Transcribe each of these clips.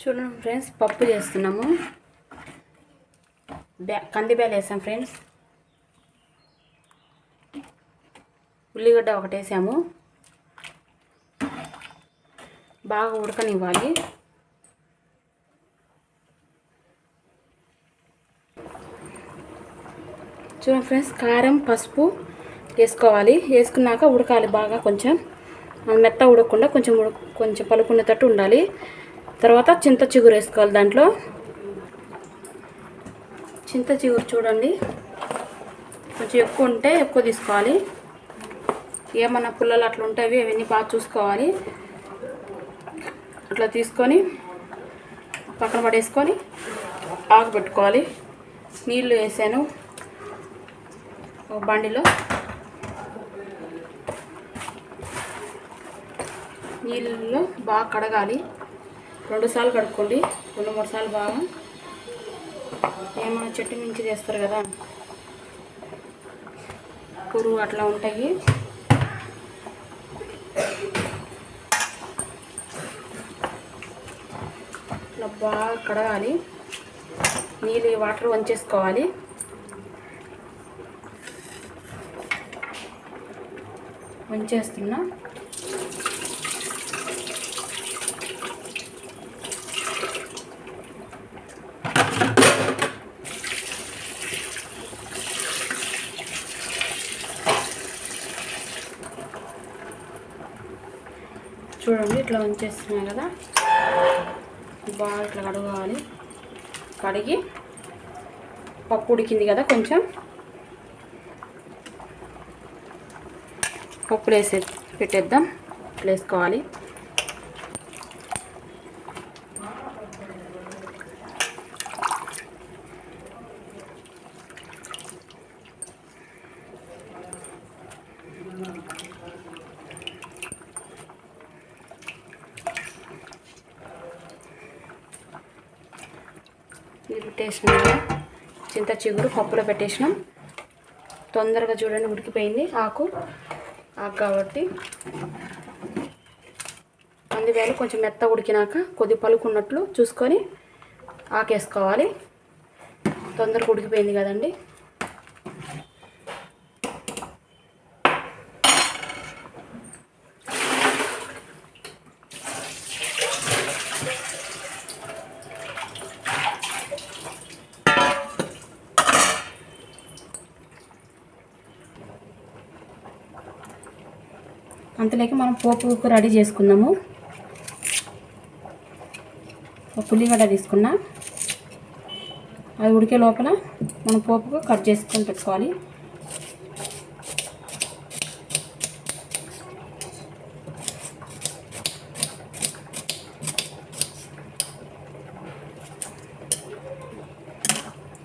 చూడండి ఫ్రెండ్స్ పప్పు చేస్తున్నాము. బ్యా కందిబ్యాలు వేసాం ఫ్రెండ్స్. ఉల్లిగడ్డ ఒకటి వేసాము. బాగా ఉడకనివ్వాలి. చూడండి ఫ్రెండ్స్ కారం పసుపు వేసుకోవాలి. వేసుకున్నాక ఉడకాలి బాగా కొంచెం. మెత్త ఉడకకుండా కొంచెం ఉడక కొంచెం పలుకునేటట్టు ఉండాలి. తర్వాత చింత చిగురు వేసుకోవాలి దాంట్లో. చింత చిగురు చూడండి. కొంచెం ఎక్కువ ఉంటే ఎక్కువ తీసుకోవాలి. ఏమన్నా పుల్లలు అట్లా ఉంటాయి అవన్నీ బాగా చూసుకోవాలి. అట్లా తీసుకొని పక్కన పడేసుకొని ఆగబెట్టుకోవాలి. నీళ్ళు వేసాను ఒక బండిలో. నీళ్ళలో బాగా కడగాలి. రెండు సార్లు కడుక్కోండి. రెండు మూడు సార్లు బాగా ఏమైనా చెట్టు మించి చేస్తారు కదా. పురుగు అట్లా ఉంటాయి. ఇట్లా బాగా కడగాలి. నీళ్ళు వాటర్ వంచేసుకోవాలి. వంచేస్తున్నా చూడండి ఇట్లా వంచేస్తున్నాయి కదా. బాగా ఇట్లా కడగాలి. కడిగి పప్పు ఉడికింది కదా కొంచెం. పప్పులు వేసే పెట్టేద్దాం. ఇట్లా వేసుకోవాలి. పెట్టేసినాము. చింత చిగురు పప్పులో పెట్టేసినాం. తొందరగా చూడండి ఉడికిపోయింది ఆకు. ఆకు కాబట్టి కందివేలు కొంచెం మెత్త ఉడికినాక కొద్ది పలుకున్నట్లు చూసుకొని ఆకేసుకోవాలి. తొందరగా ఉడికిపోయింది కదండి. అంతలోకి మనం పోపుకు రెడీ చేసుకుందాము. ఒక ఉల్లిగడ్డ తీసుకున్నా. అది ఉడికే లోపల మనం పోపుకు కట్ చేసుకొని పెట్టుకోవాలి.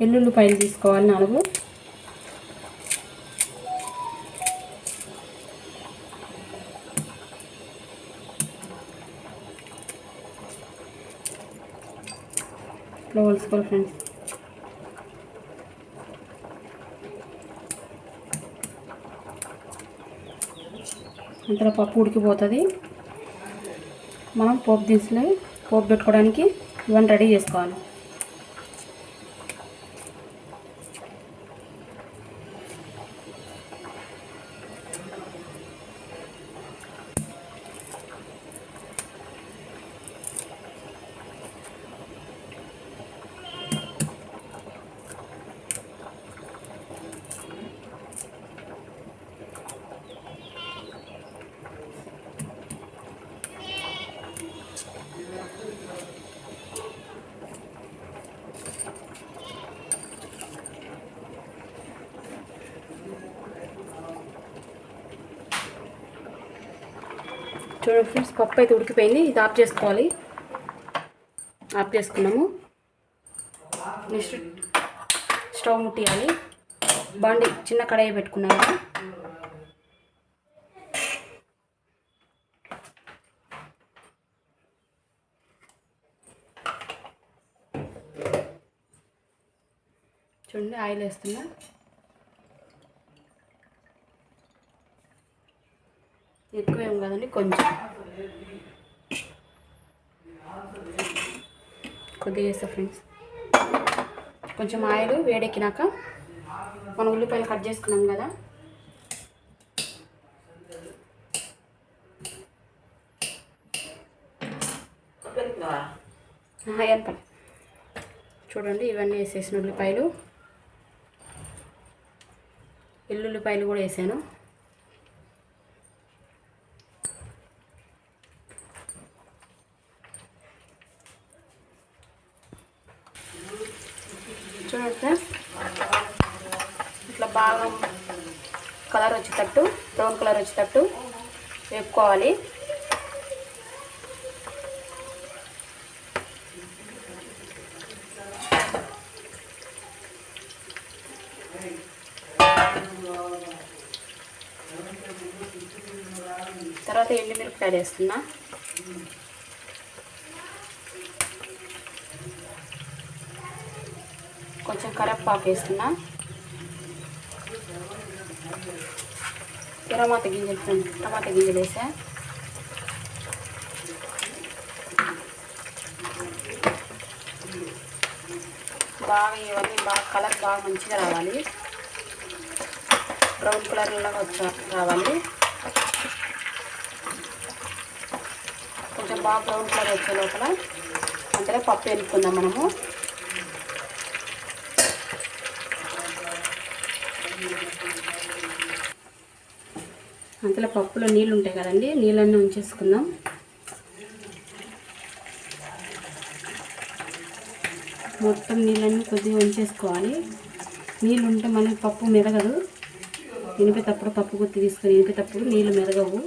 ఎల్లుల్లిపాయలు తీసుకోవాలి నాలుగు. ఇట్లా ఫ్రెండ్స్ అంతలో పప్పు ఉడికిపోతుంది. మనం పోపు దినుసులు పోపు పెట్టుకోవడానికి ఇవన్నీ రెడీ చేసుకోవాలి. చూడండి ఫ్రెండ్స్ పప్పు అయితే ఉడికిపోయింది. ఇది ఆఫ్ చేసుకోవాలి. ఆఫ్ చేసుకున్నాము. నెక్స్ట్ స్టవ్ ముట్టియాలి. బాండి చిన్న కడాయి పెట్టుకున్నాము చూడండి ఆయిల్ వేస్తున్నా. ఎక్కువ ఏం కాదండి కొంచెం. కొద్దిగా వేస్తా ఫ్రెండ్స్. కొంచెం ఆయిల్ వేడెక్కినాక మనం ఉల్లిపాయలు కట్ చేసుకున్నాం కదా. చూడండి ఇవన్నీ వేసేసిన ఉల్లిపాయలు. ఎల్లుల్లిపాయలు కూడా వేసాను. చూడండి ఫ్రెండ్స్ ఇట్లా బాగా కలర్ వచ్చేటట్టు బ్రౌన్ కలర్ వచ్చేటట్టు వేపుకోవాలి. తర్వాత ఎండుమిరపకాయలు వేస్తున్నా. కొంచెం కరివేపాకు వేస్తున్నా టమాటా గింజలు ఫ్రెండ్ టమాటా గింజలు వేసా. బాగా ఇవన్నీ బాగా కలర్ బాగా మంచిగా రావాలి. బ్రౌన్ కలర్లో వచ్చా రావాలి. కొంచెం బాగా బ్రౌన్ కలర్ వచ్చే లోపల అందులో పప్పు వెనుక్కుందాం మనము. అంతలో పప్పులో నీళ్ళు ఉంటాయి కదండి నీళ్ళన్నీ ఉంచేసుకుందాం. మొత్తం నీళ్ళన్నీ కొద్దిగా ఉంచేసుకోవాలి. నీళ్ళు ఉంటే మళ్ళీ పప్పు మెదగదు. ఇనిపేటప్పుడు పప్పు గుత్తి తీసుకొని ఇనిపేటప్పుడు నీళ్ళు మెదగవు.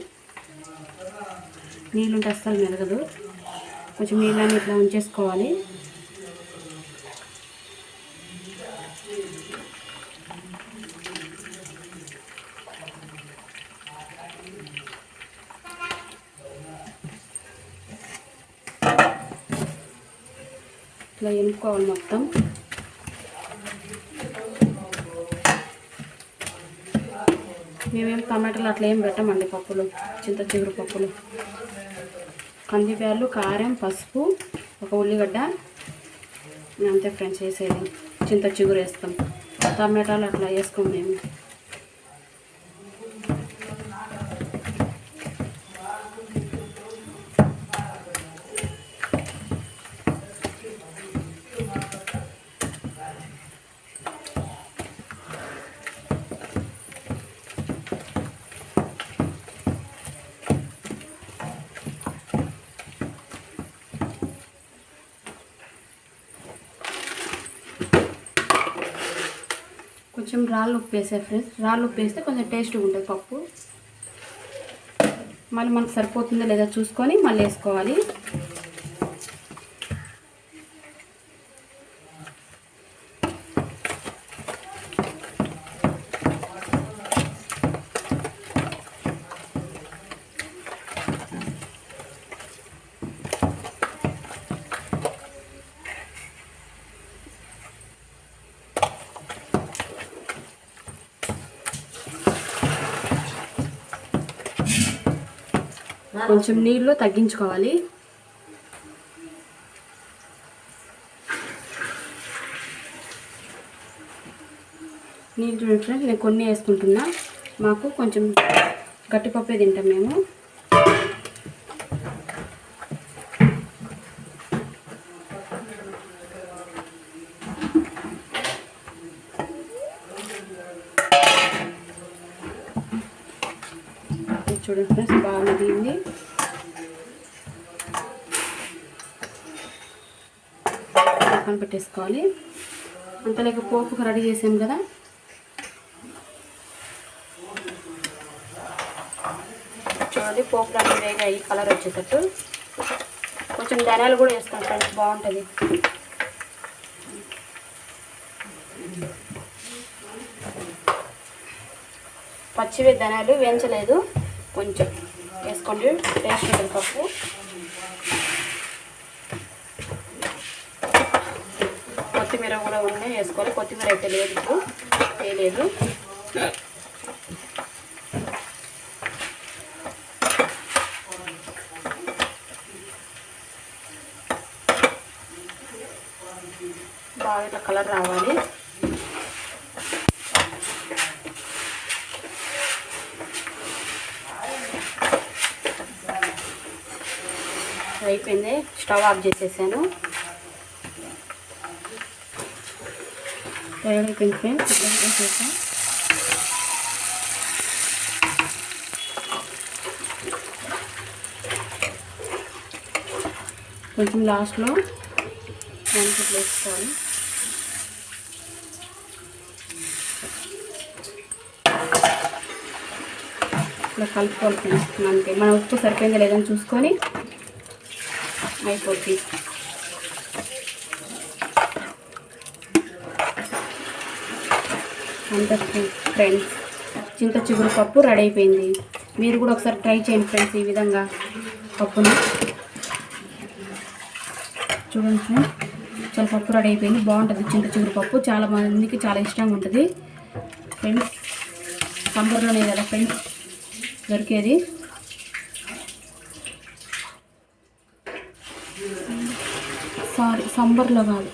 నీళ్ళుంటే అస్సలు మెదగదు. కొంచెం నీళ్ళని ఇట్లా ఉంచేసుకోవాలి. ఇట్లా ఎనుకోవాలి మొత్తం. మేమేం టమాటాలు అట్లా ఏం పెట్టమండి పప్పులు చింత చిగురు పప్పులు. కందిబ్యాలు కారం పసుపు ఒక ఉల్లిగడ్డ. అంతే ఫ్రెండ్స్ వేసేది చింత చిగురు వేస్తాం. టమాటాలు అట్లా వేసుకోం మేము. కొంచెం రాళ్ళు ఉప్పు వేసే ఫ్రెండ్స్. రాళ్ళు ఉప్పు వేస్తే కొంచెం టేస్ట్గా ఉంటుంది పప్పు. మళ్ళీ మనకు సరిపోతుందో లేదా చూసుకొని మళ్ళీ వేసుకోవాలి. కొంచెం నీళ్ళు తగ్గించుకోవాలి. నీళ్ళు చూడండి ఫ్రెండ్స్ నేను కొన్ని వేసుకుంటున్నా. మాకు కొంచెం గట్టిపప్పే తింటాం మేము ఇది చూడండి ఫ్రెండ్స్ బాగా మరిగింది పక్కన పెట్టేసుకోవాలి అంతలేక పోపుకు రెడీ చేసాం కదా. చూడండి పోపు రెడీ ఈ కలర్ వచ్చేటట్టు. కొంచెం ధనియాలు కూడా వేస్తాం ఫ్రెండ్స్ బాగుంటుంది. పచ్చివి ధనియాలు వేయించలేదు. కొంచెం వేసుకోండి. టేస్ట్ ఉంటుంది పప్పు. కొత్తిమీర కూడా ఉన్నాయి వేసుకోవాలి. కొత్తిమీర అయితే లేదు ఇప్పుడు. వేయలేదు బాగా ఇట్లా కలర్ రావాలి. అయిపోయింది. స్టవ్ ఆఫ్ చేసేసాను. అయిపోయింది ఫ్రెండ్స్ ఇట్లా కొంచెం లాస్ట్లో దానికి వేసుకోవాలి ఇట్లా కలుపుకోవాలి ఫ్రెండ్స్ అంతే. మన ఉప్పు సరిపోయిందా లేదని చూసుకొని అయిపోద్ది. అంత ఫ్రెండ్స్ చింత చిగురు పప్పు రెడీ అయిపోయింది. మీరు కూడా ఒకసారి ట్రై చేయండి ఫ్రెండ్స్ ఈ విధంగా పప్పును. చూడండి ఫ్రెండ్స్ చాలా పప్పు రెడీ అయిపోయింది. బాగుంటుంది చింత చిగురు పప్పు. చాలా మందికి చాలా ఇష్టంగా ఉంటుంది. ఫ్రెండ్స్ సంబర్లోనే కదా ఫ్రెండ్స్ దొరికేది. സാരി സമ്പർ ലഗാൻ